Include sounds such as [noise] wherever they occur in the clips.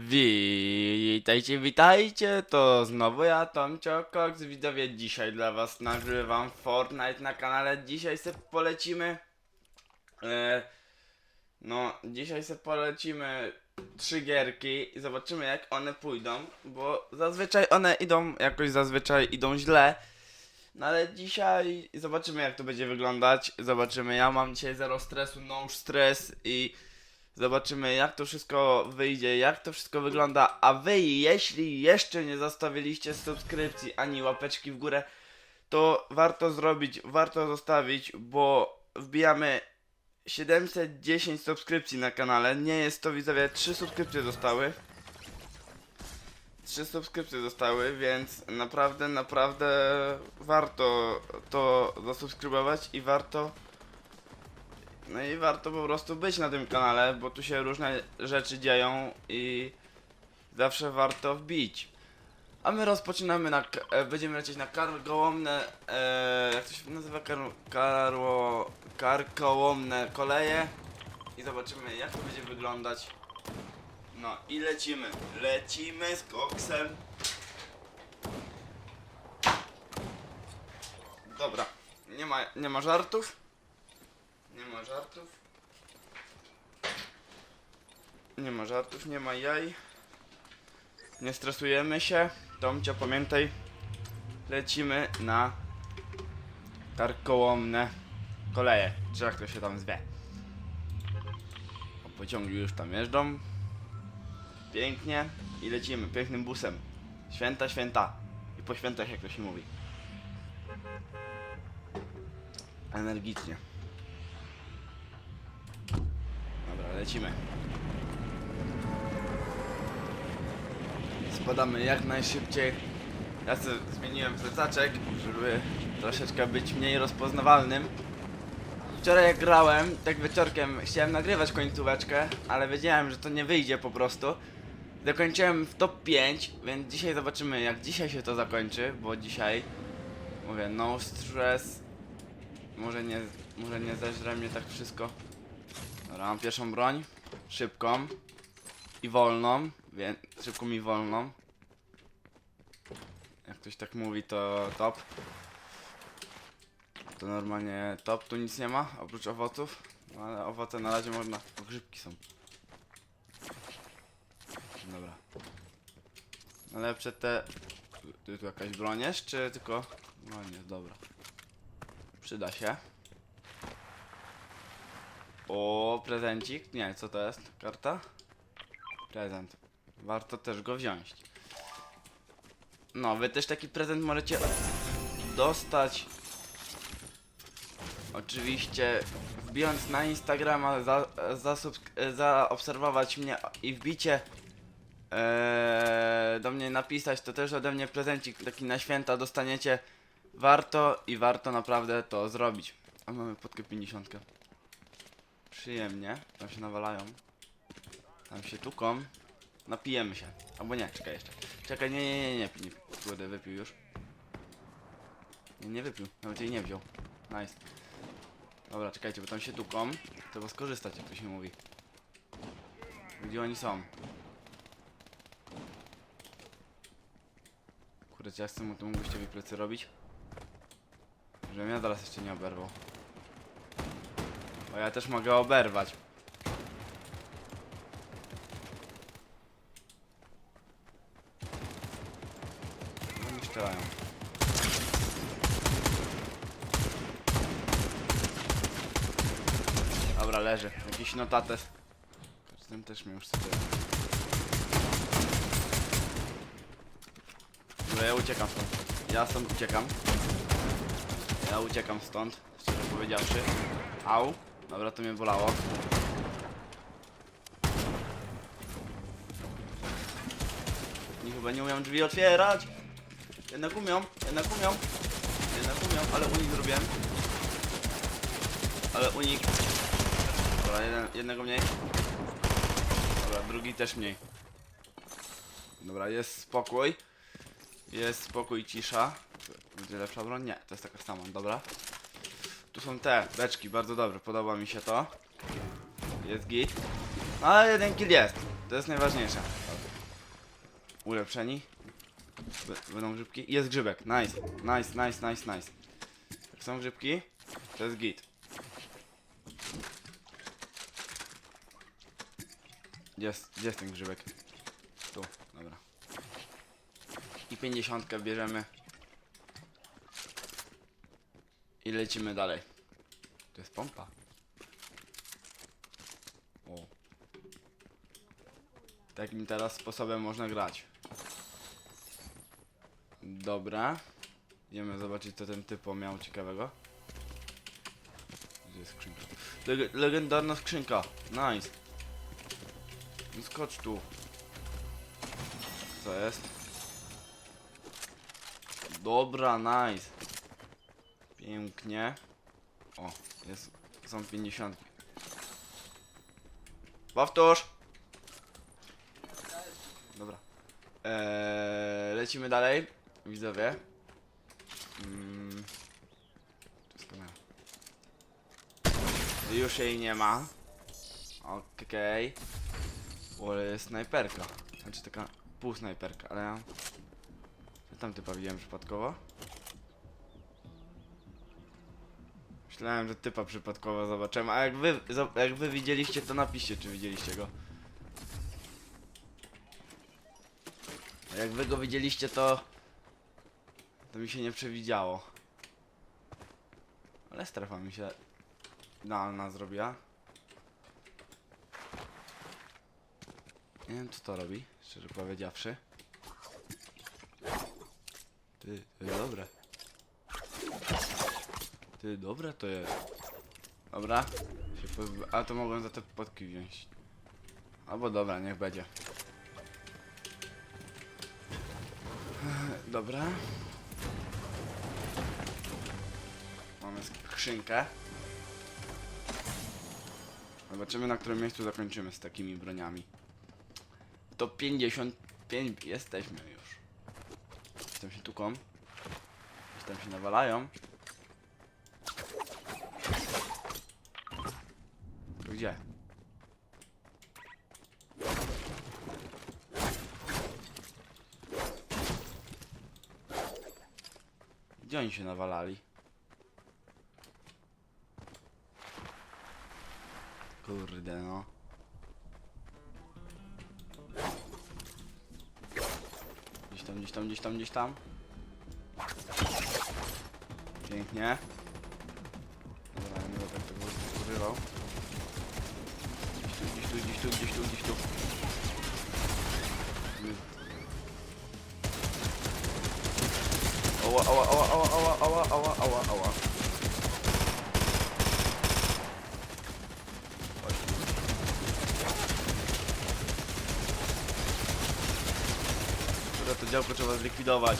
Witajcie, witajcie, to znowu ja, Tomcio Cox, widzowie, dzisiaj dla was nagrywam Fortnite na kanale, dzisiaj se polecimy, e, no, dzisiaj se polecimy trzy gierki. I zobaczymy jak one pójdą, bo zazwyczaj one idą, jakoś zazwyczaj idą źle, no ale dzisiaj zobaczymy jak to będzie wyglądać, zobaczymy, ja mam dzisiaj zero stresu, no stres i... Zobaczymy jak to wszystko wyjdzie, jak to wszystko wygląda, a wy jeśli jeszcze nie zostawiliście subskrypcji ani łapeczki w górę, to warto zrobić, warto zostawić, bo wbijamy 710 subskrypcji na kanale, nie jest to widzowie, 3 subskrypcje zostały. 3 subskrypcje zostały, więc naprawdę, naprawdę warto to zasubskrybować i warto no i warto po prostu być na tym kanale, bo tu się różne rzeczy dzieją i zawsze warto wbić. A my rozpoczynamy na. E, będziemy lecieć na kargołomne. E, jak to się nazywa? Kar, karło, karkołomne koleje. I zobaczymy jak to będzie wyglądać. No i lecimy. Lecimy z koksem. Dobra. Nie ma, nie ma żartów. Nie ma żartów. Nie ma żartów, nie ma jaj. Nie stresujemy się. Tomcio, pamiętaj. Lecimy na karkołomne koleje. Czy jak to się tam zwie. O, pociągi już tam jeżdżą. Pięknie. I lecimy pięknym busem. Święta, święta. I po świętach jak to się mówi. Energicznie. Dobra, lecimy. Spadamy jak najszybciej. Ja sobie zmieniłem plecaczek, żeby troszeczkę być mniej rozpoznawalnym. Wczoraj jak grałem, tak wieczorkiem chciałem nagrywać końcóweczkę, ale wiedziałem, że to nie wyjdzie po prostu. Dokończyłem w top 5, więc dzisiaj zobaczymy jak dzisiaj się to zakończy, bo dzisiaj mówię no stress. Może nie, może nie zeżre mnie tak wszystko. Dobra, mam pierwszą broń. Szybką. I wolną. Więc szybką i wolną. Jak ktoś tak mówi, to top. To normalnie top. Tu nic nie ma, oprócz owoców. No, ale owoce na razie można... O, grzybki są. Dobra. Najlepsze te... Tu, tu jakaś broń jest, czy tylko... No nie, dobra. Przyda się. O, prezencik? Nie, co to jest? Karta? Prezent. Warto też go wziąć. No, wy też taki prezent możecie dostać. Oczywiście wbijąc na Instagrama, za, za, zaobserwować mnie i wbicie e, do mnie napisać, to też ode mnie prezencik taki na święta dostaniecie. Warto i warto naprawdę to zrobić. A mamy podkę 50. Przyjemnie. Tam się nawalają. Tam się tuką. Napijemy się. Albo nie, czekaj jeszcze. Czekaj, nie, nie, nie, nie, nie. Kurde, wypił już. Nie, nie wypił. Nawet jej nie wziął. Nice. Dobra, czekajcie, bo tam się tuką. Trzeba skorzystać, jak to się mówi. Gdzie oni są? Kurde, ja chcę mu temu gościowi plecy robić? Żebym ja teraz jeszcze nie oberwał. Bo ja też mogę oberwać. No mi. Dobra, leży. Jakiś notates. Z tym też mnie już sobie. Dobra, ja uciekam stąd. Ja stąd uciekam. Ja uciekam stąd, szczerze powiedziawszy. Au. Dobra, to mnie bolało. Oni chyba nie umieją drzwi otwierać. Jednak umią, jednak umią. Jednak umią, ale unik zrobiłem. Ale unik. Dobra, jeden, jednego mniej. Dobra, drugi też mniej. Dobra, jest spokój. Jest spokój, cisza. Będzie lepsza broń? Nie, to jest taka sama, dobra. Tu są te beczki, bardzo dobre, podoba mi się to. Jest git. No ale jeden kill jest, to jest najważniejsze. Ulepszeni. B- Będą grzybki. Jest grzybek. Nice. Nice, nice, nice, nice. Jak są grzybki, to jest git. Jest, gdzie jest ten grzybek? Tu, dobra. I 50 bierzemy. I lecimy dalej. To jest pompa. O. Takim teraz sposobem można grać. Dobra. Idziemy zobaczyć co ten typo miał ciekawego. Gdzie jest skrzynka? Leg legendarna skrzynka. Nice. No Skocz tu. Co jest? Dobra, nice. Pięknie. O, jest, są 50. Powtórz! Dobra. Eee, lecimy dalej. Widzowie. Mm. Już jej nie ma. Okej. Okay. jest snajperka. Znaczy taka pół snajperka, ale ja... tam typa widziałem przypadkowo. Myślałem, że typa przypadkowo zobaczyłem, a jak wy, jak wy widzieliście, to napiszcie, czy widzieliście go. A jak wy go widzieliście, to... To mi się nie przewidziało. Ale strefa mi się idealna zrobiła. Nie wiem co to robi, szczerze powiedziawszy. Ty, to jest dobre. Ty, dobre to jest. Dobra. A to mogłem za te podki wziąć. Albo dobra, niech będzie. Dobra. Mamy skrzynkę. Zobaczymy na którym miejscu zakończymy z takimi broniami. To 55 jesteśmy już. Tam się tuką. Tam się nawalają. Gdzie? Gdzie oni się nawalali? Kurde no. Gdzieś tam, gdzieś tam, gdzieś tam, gdzieś tam. Pięknie. Dobra, nie tego. Tu, gdzieś tu, gdzieś tu, ała, ała, ała, ała, ała, ała, ała. Chodź tu. Dobra, to działko trzeba zlikwidować.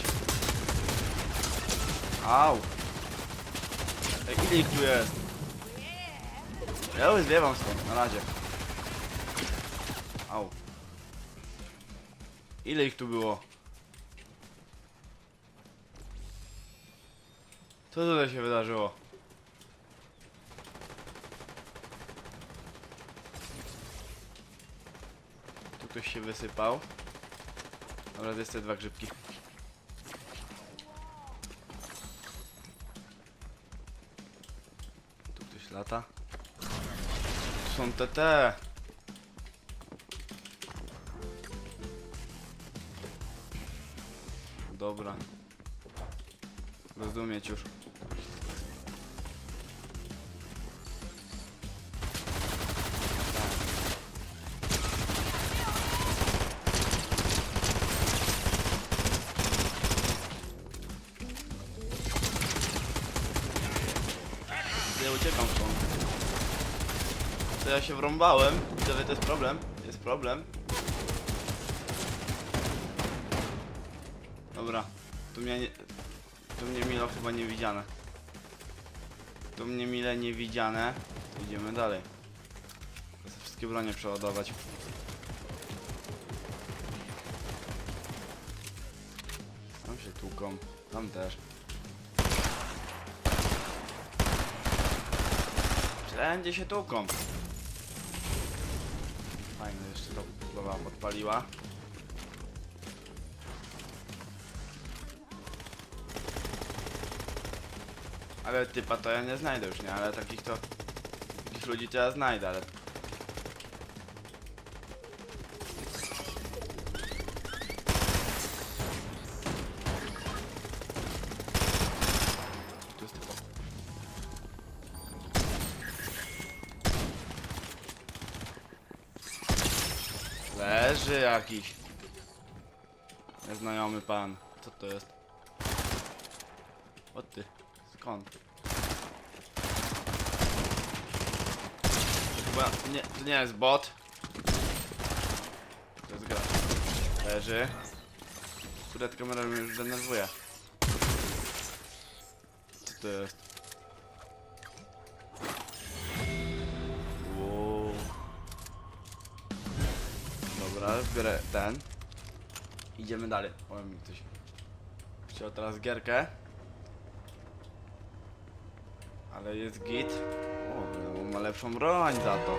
Au! Ej, ile ich tu jest? Ja już zwiewam stąd, na razie. Ile ich tu było? Co tutaj się wydarzyło? Tu ktoś się wysypał. Dobra, to jest te dwa grzybki. Tu ktoś lata. Tu są. Dobra. Rozumieć już. Ja uciekam stąd. To ja się wrąbałem. Widzowie, to jest problem. Jest problem. Dobra. Tu mnie nie... Tu mnie milo chyba nie widziane. Tu mnie mile nie widziane. Idziemy dalej. Chcę wszystkie bronie przeładować. Tam się tłuką. Tam też. Wszędzie się tłuką. Fajnie, jeszcze to podpaliła. Ale typa to ja nie znajdę już, nie? Ale takich to... Takich ludzi to ja znajdę, ale... Leży jakiś. Nieznajomy pan. Co to jest? O ty. Skąd? To chyba nie, to nie jest bot. To jest gra. Leży. Kurde, ta kamera mnie już denerwuje. Co to jest? Wow. Dobra, biorę ten. Idziemy dalej. O, mi ktoś chciał teraz gierkę. Ale jest git. O, ma lepszą broń za to.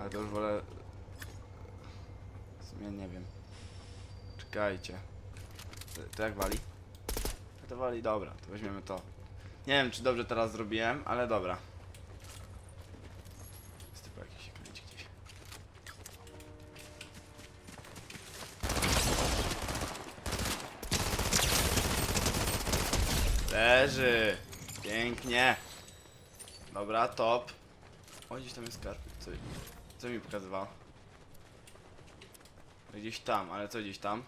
Ale to już wolę... W sumie nie wiem. Czekajcie. To, to jak wali? To wali, dobra, to weźmiemy to. Nie wiem, czy dobrze teraz zrobiłem, ale dobra. Jest typu jakiś gdzieś. Leży! Pięknie! Dobra, top. O, gdzieś tam jest skarb. Co, co mi pokazywał? Gdzieś tam, ale co gdzieś tam?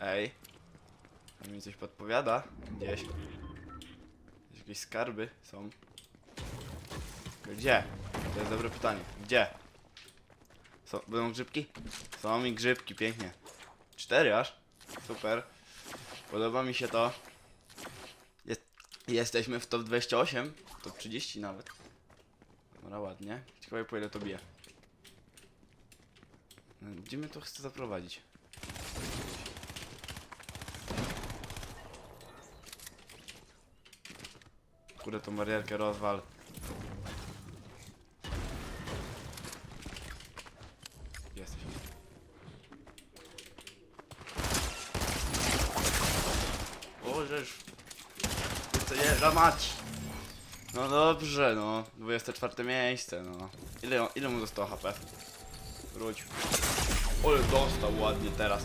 Ej. To mi coś podpowiada. Gdzieś. Gdzieś jakieś skarby są. Gdzie? To jest dobre pytanie. Gdzie? Są, będą grzybki? Są mi grzybki, pięknie. Cztery aż? Super. Podoba mi się to. Jest, jesteśmy w top 28, top 30 nawet. Dobra, ładnie. Ciekawe po ile to bije. Gdzie mnie to chce zaprowadzić? Kurde, tą barierkę rozwal. Jesteś. Bożeż. Co nie, mać. No dobrze, no. 24 miejsce, no. Ile, ile mu zostało HP? Wróć. Ole dostał ładnie teraz.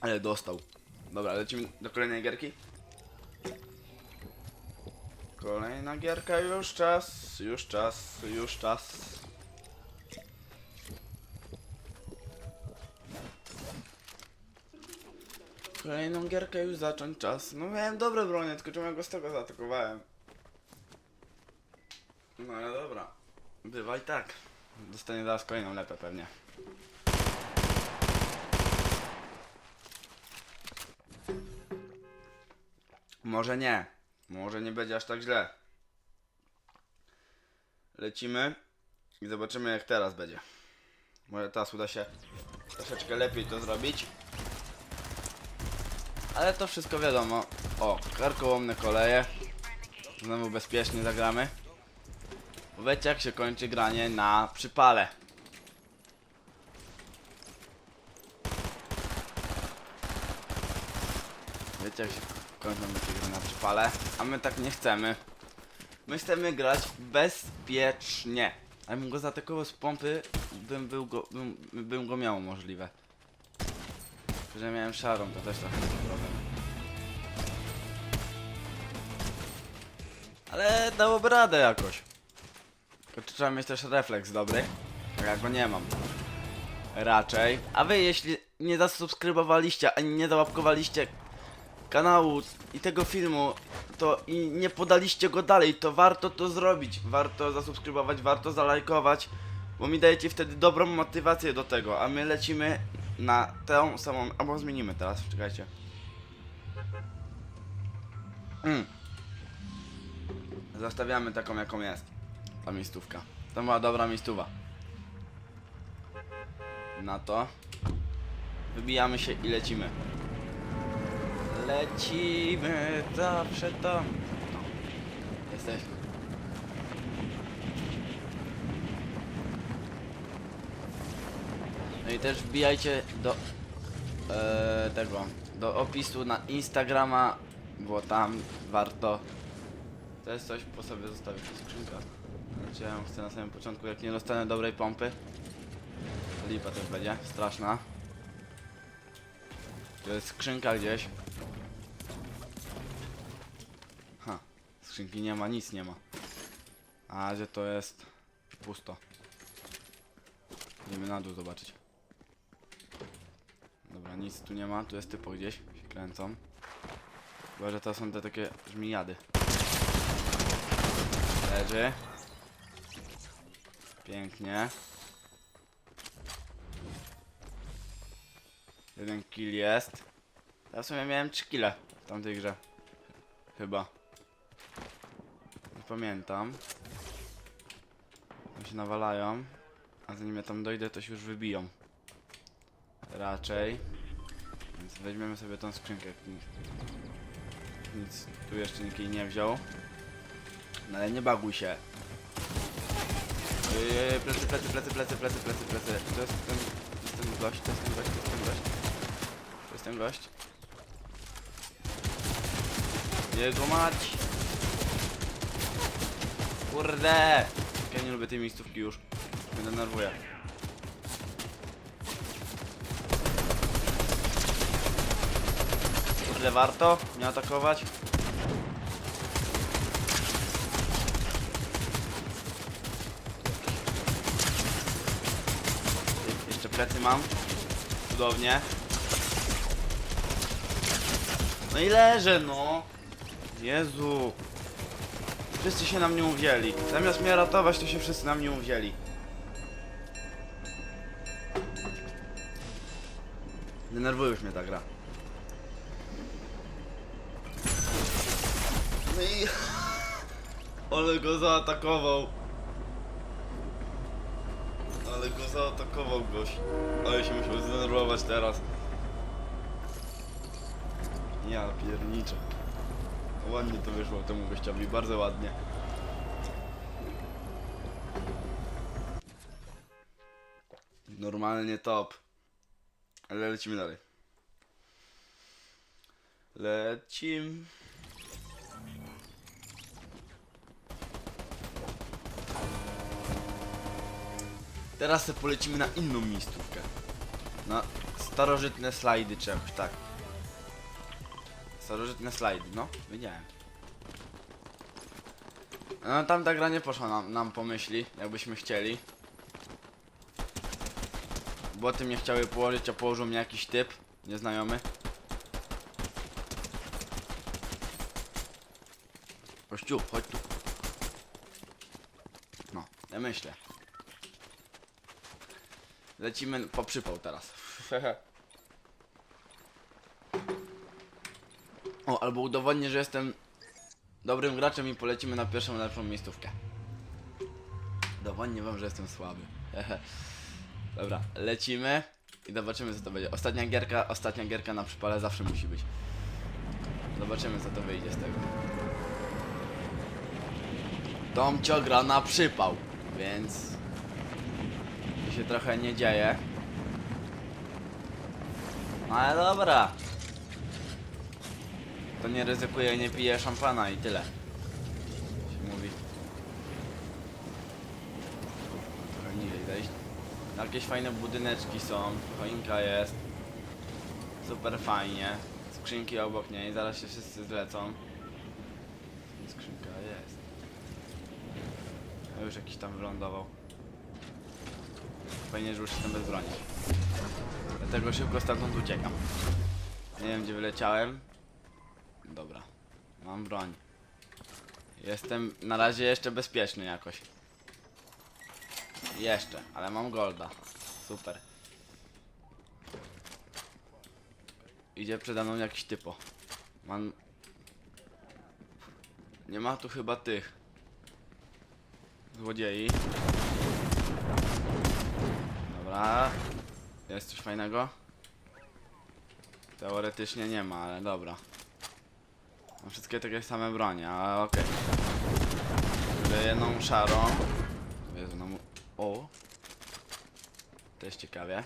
Ale dostał. Dobra, lecimy do kolejnej gierki. Kolejna gierka, już czas, już czas, już czas. Kolejną gierkę już zacząć czas. No miałem dobre bronie, tylko czemu ja go z tego zaatakowałem? No ale dobra. Bywa i tak. Dostanie zaraz kolejną lepę pewnie. Może nie. Może nie będzie aż tak źle. Lecimy i zobaczymy jak teraz będzie. Może teraz uda się troszeczkę lepiej to zrobić. Ale to wszystko wiadomo. O, karkołomne koleje. Znowu bezpiecznie zagramy. Wiecie jak się kończy granie na przypale. Wiecie jak się kończą takie na przypale. A my tak nie chcemy. My chcemy grać bezpiecznie. A bym go zaatakował z pompy, bym, był go, bym, bym go miał możliwe. Że miałem szarą, to też trochę był problem. Ale dałoby radę jakoś. Tylko trzeba mieć też refleks dobry. Ja go nie mam. Raczej. A wy jeśli nie zasubskrybowaliście, ani nie załapkowaliście kanału i tego filmu, to i nie podaliście go dalej, to warto to zrobić. Warto zasubskrybować, warto zalajkować, bo mi dajecie wtedy dobrą motywację do tego, a my lecimy na tę samą, albo zmienimy teraz, czekajcie. Mm. Zostawiamy taką jaką jest. Ta miejscówka. To była dobra miejscowa. Na to. Wybijamy się i lecimy. Lecimy zawsze tam. Jesteśmy. No i też wbijajcie do e, tego, do opisu na Instagrama, bo tam warto. To jest coś, po sobie zostawić w skrzynkach. Znaczy ja chcę na samym początku, jak nie dostanę dobrej pompy. Lipa też będzie, straszna. To jest skrzynka gdzieś. Ha, skrzynki nie ma, nic nie ma. A gdzie to jest pusto. Idziemy na dół zobaczyć. Dobra, nic tu nie ma, tu jest typo gdzieś, się kręcą. Chyba, że to są te takie żmijady. Leży. Pięknie. Jeden kill jest. Ja w sumie miałem 3 kile w tamtej grze. Chyba. Nie pamiętam. Tam się nawalają. A zanim ja tam dojdę, to się już wybiją. Raczej. Więc weźmiemy sobie tą skrzynkę. Nic, nic tu jeszcze nikt jej nie wziął. No ale nie baguj się. Ej, ej, ej, plecy, plecy, plecy, plecy, plecy, plecy, plecy. To jest ten, to jest ten gość, to jest ten gość, to jest ten gość. To jest ten gość. Jego mać! Kurde! Ja nie lubię tej miejscówki już. Mnie denerwuje. Kurde, warto nie atakować? Je- Jeszcze plecy mam. Cudownie. No i leżę, no. Jezu. Wszyscy się na mnie uwzięli. Zamiast mnie ratować, to się wszyscy na mnie uwzięli. Denerwuje już mnie ta gra. I... Ale go zaatakował. Ale go zaatakował gość. Ale się musiał zdenerwować teraz. Ja pierniczę. Ładnie to wyszło temu gościowi, bardzo ładnie. Normalnie top. Ale lecimy dalej. Lecim. Teraz sobie polecimy na inną miejscówkę. Na starożytne slajdy czy jakoś tak. Starożytne slajdy, no, wiedziałem. No tamta gra nie poszła nam, nam po myśli, jakbyśmy chcieli. Boty mnie chciały położyć, a położył mnie jakiś typ, nieznajomy. Kościół, chodź tu. No, ja myślę. Lecimy po przypał teraz. [laughs] O, albo udowodnię, że jestem dobrym graczem i polecimy na pierwszą lepszą miejscówkę. Udowodnię wam, że jestem słaby. [laughs] Dobra, lecimy i zobaczymy co to będzie. Ostatnia gierka, ostatnia gierka na przypale zawsze musi być. Zobaczymy co to wyjdzie z tego. Tomcio gra na przypał, więc się trochę nie dzieje. No ale dobra. To nie ryzykuje, nie pije szampana i tyle. Się mówi. Trochę niżej zejść. Jakieś fajne budyneczki są, choinka jest. Super fajnie. Skrzynki obok niej, zaraz się wszyscy zlecą. Skrzynka jest. Już jakiś tam wylądował. Fajnie, że już jestem bez broni. Dlatego szybko stamtąd uciekam. Nie wiem gdzie wyleciałem. Dobra. Mam broń. Jestem na razie jeszcze bezpieczny jakoś. Jeszcze, ale mam golda. Super. Idzie przede mną jakiś typo. Mam... Nie ma tu chyba tych. Złodziei. Dobra. Jest coś fajnego? Teoretycznie nie ma, ale dobra. Mam wszystkie takie same bronie, ale okej. Okay. Jedną szarą. Jezu, no mu... O! To jest ciekawie.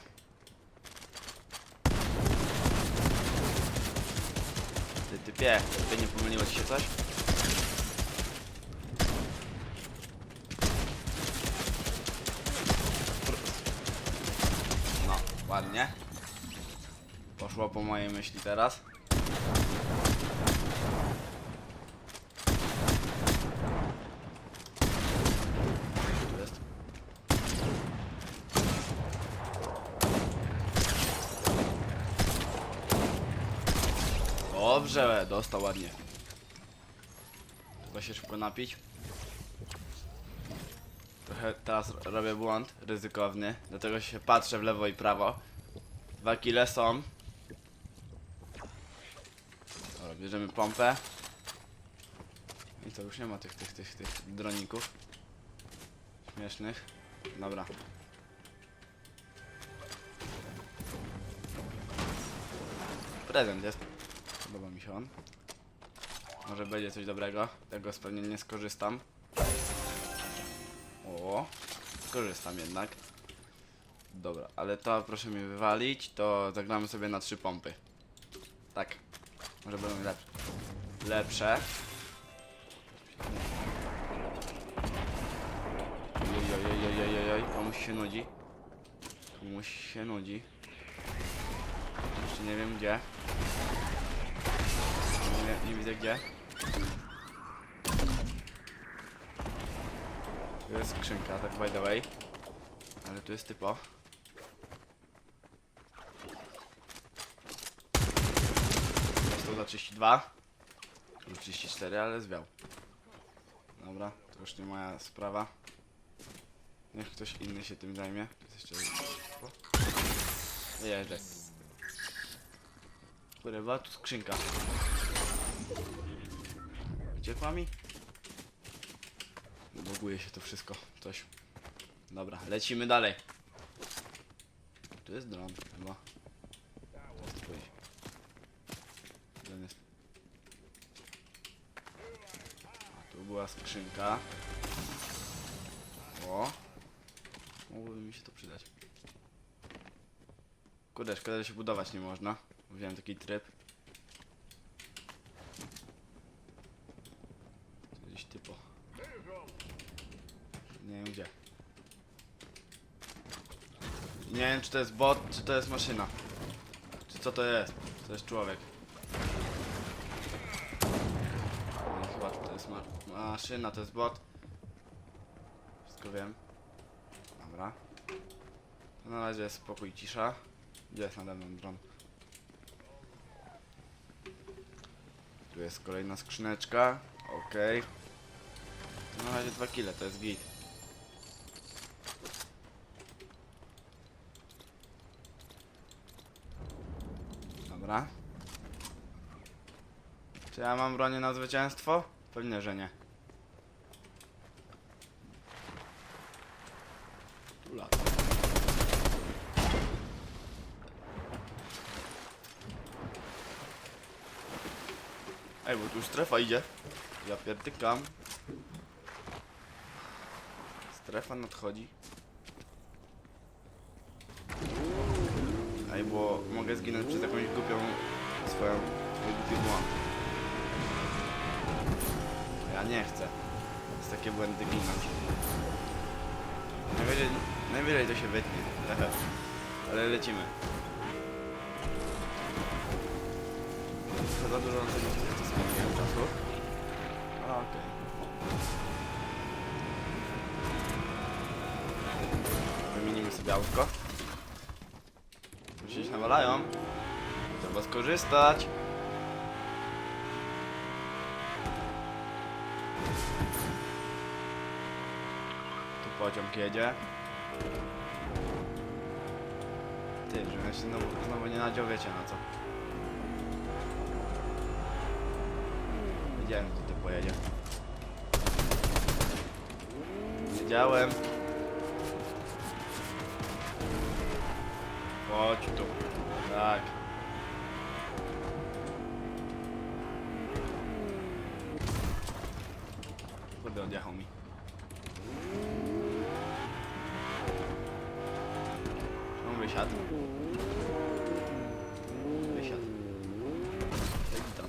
Ty typie, ty nie pomyliło ci się coś? Ładnie. Poszło po mojej myśli teraz. Dobrze, dostał ładnie. Trzeba się szybko napić. Trochę teraz robię błąd ryzykowny, dlatego się patrzę w lewo i prawo. Dwa kile są. Dobra, bierzemy pompę. I to już nie ma tych, tych, tych, tych droników. Śmiesznych. Dobra. Prezent jest. Podoba mi się on. Może będzie coś dobrego. Tego pewnie nie skorzystam. O, skorzystam jednak. Dobra, ale to proszę mi wywalić, to zagramy sobie na trzy pompy. Tak. Może będą lepsze. Lepsze. Ojojojojojojoj, komuś się nudzi. Komuś się nudzi. Jeszcze nie wiem gdzie. Nie, nie widzę gdzie. Tu jest skrzynka, tak by the way. Ale tu jest typo. Dostał za 32. Lub 34, ale zwiał. Dobra, to już nie moja sprawa. Niech ktoś inny się tym zajmie. Tu jest jeszcze... Wyjeżdżaj. Kurwa, tu skrzynka. Uciekła mi? Boguje się to wszystko. Coś. Dobra, lecimy dalej. Tu jest dron chyba. Twój. Dron jest. Tu była skrzynka. O. Mogłoby mi się to przydać. Kurde, szkoda, że się budować nie można. Wziąłem taki tryb. Tu Gdzieś typo. Nie wiem gdzie. Nie wiem czy to jest bot, czy to jest maszyna. Czy co to jest? To jest człowiek. Nie, chyba to jest ma maszyna, to jest bot. Wszystko wiem. Dobra. To na razie jest spokój, cisza. Gdzie jest nade mną dron? Tu jest kolejna skrzyneczka. Okej. To Na razie dwa kile, to jest git. Dobra. Czy ja mam bronię na zwycięstwo? Pewnie, że nie. Ej, bo tu już strefa idzie. Ja pierdykam. Strefa nadchodzi. Ej, bo mogę zginąć przez jakąś głupią swoją głupi błąd. Ja nie chcę. Z takie błędy ginąć. Najwyżej, najwyżej to się wytnie. [laughs] Ale lecimy. Trochę za dużo na tego to spędziłem czasu. A, okej. Wymienimy sobie autko. Nawalają. Trzeba skorzystać. Tu pociąg jedzie. Ty, żebym się znowu, znowu nie nadział, wiecie na co. Wiedziałem, że tu pojedzie. Wiedziałem. Chodź tu. Tak. Kurde, odjechał mi. On wysiadł. Wysiadł. Siedzi.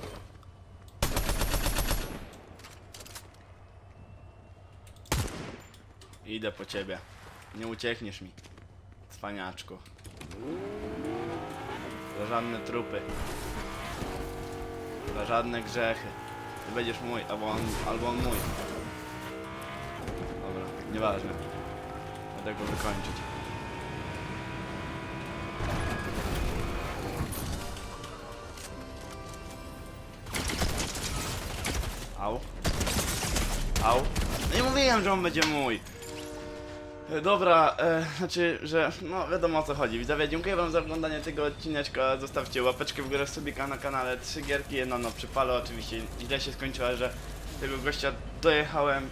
Idę po ciebie. Nie uciekniesz mi. Cwaniaczku. Za żadne trupy. Za żadne grzechy. Ty będziesz mój, albo on, albo on mój. Dobra, nieważne. Będę go wykończyć. Au. Au. No i mówiłem, że on będzie mój. E, Dobra, e, znaczy, że no wiadomo o co chodzi. Widzowie, dziękuję wam za oglądanie tego odcineczka. Zostawcie łapeczkę w górę subika na kanale. Trzy gierki, jedno no przypalo. Oczywiście źle się skończyła, że tego gościa dojechałem.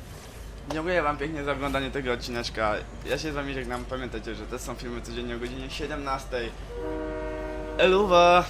Dziękuję wam pięknie za oglądanie tego odcineczka. Ja się z wami żegnam. Pamiętajcie, że to są filmy codziennie o godzinie 17. Eluwa!